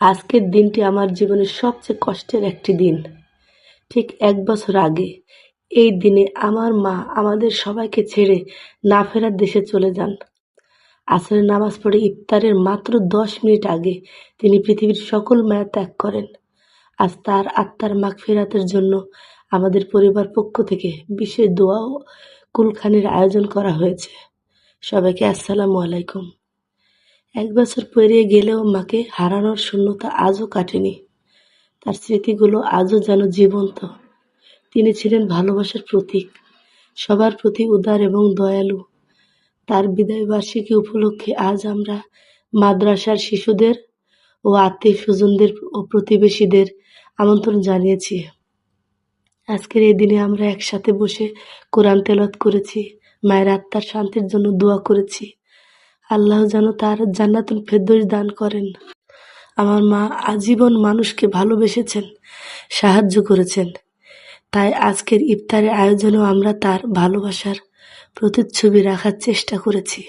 আজকের দিনটি আমার জীবনের সবচেয়ে কষ্টের একটি দিন। ঠিক এক বছর আগে, এই দিনে আমার মা আমাদের সবাইকে ছেড়ে না ফেরার দেশে চলে যান। আসরের নামাজ পড়ে ইফতারের মাত্র দশ মিনিট আগে তিনি পৃথিবীর সকল মায়া ত্যাগ করেন। আজ তার আত্মার মাগফিরাতের জন্য আমাদের পরিবার পক্ষ থেকে বিশেষ দোয়া ও কুলখানির আয়োজন করা হয়েছে। সবাইকে আসসালামু আলাইকুম। এক বছর পেরিয়ে গেলেও মাকে হারানোর শূন্যতা আজও কাটেনি। তার স্মৃতিগুলো আজও যেন জীবন্ত। তিনি ছিলেন ভালোবাসার প্রতীক, সবার প্রতি উদার এবং দয়ালু। তার বিদায় বার্ষিকী উপলক্ষে আজ আমরা মাদ্রাসার শিশুদের ও আত্মীয় স্বজনদের ও প্রতিবেশীদের আমন্ত্রণ জানিয়েছি। আজকের এই দিনে আমরা একসাথে বসে কোরআন তেলাওয়াত করেছি, মায়ের আত্মার শান্তির জন্য দোয়া করেছি। আল্লাহ যেন তার জান্নাতুল ফেরদৌস দান করেন। আমার মা আজীবন মানুষকে ভালোবেসেছেন, সাহায্য করেছেন। তাই আজকের ইফতারের আয়োজনেও আমরা তার ভালোবাসার প্রতিচ্ছবি রাখার চেষ্টা করেছি।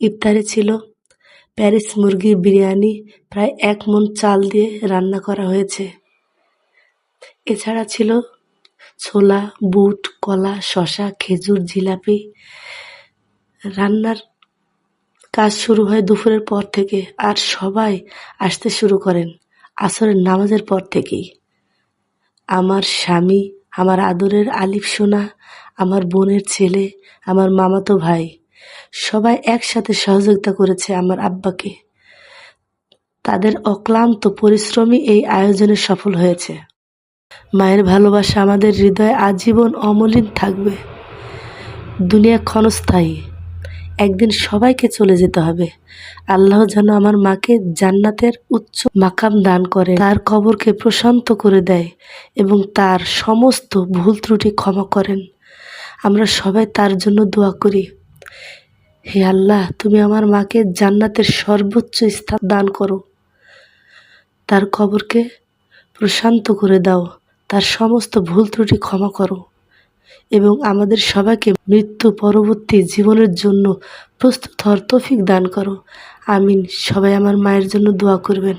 ইফতারে ছিল প্যারিস মুরগির বিরিয়ানি, প্রায় এক মন চাল দিয়ে রান্না করা হয়েছে। এছাড়া ছিল ছোলা, বুট, কলা শশা খেজুর, জিলাপি। রান্নার কাজ শুরু হয় দুপুরের পর থেকে আর সবাই আসতে শুরু করেন আসরের নামাজের পর থেকেই। আমার স্বামী, আমার আদরের আলিফ সোনা, আমার বোনের ছেলে, আমার মামাতো ভাই, সবাই একসাথে সহযোগিতা করেছে আমার আব্বাকে। তাদের অক্লান্ত পরিশ্রমই এই আয়োজনে সফল হয়েছে। মায়ের ভালোবাসা আমাদের হৃদয়ে আজীবন অমলিন থাকবে। দুনিয়া ক্ষণস্থায়ী। একদিন সবাইকে চলে যেতে হবে। আল্লাহ যেন আমার মাকে জান্নাতের উচ্চ মাকাম দান করে, তার কবরকে প্রশান্ত করে দেয় এবং তার সমস্ত ভুল ত্রুটি ক্ষমা করেন। আমরা সবাই তার জন্য দোয়া করি। হে আল্লাহ, তুমি আমার মাকে জান্নাতের সর্বোচ্চ স্থান দান করো। তার কবরকে প্রশান্ত করে দাও, তার সমস্ত ভুল ত্রুটি ক্ষমা করো। এবং আমাদের সবাইকে মৃত্যু পরবর্তী জীবনের জন্য প্রস্তুত হওয়ার তৌফিক দান করো। আমিন। সবাই আমার মায়ের জন্য দোয়া করবেন।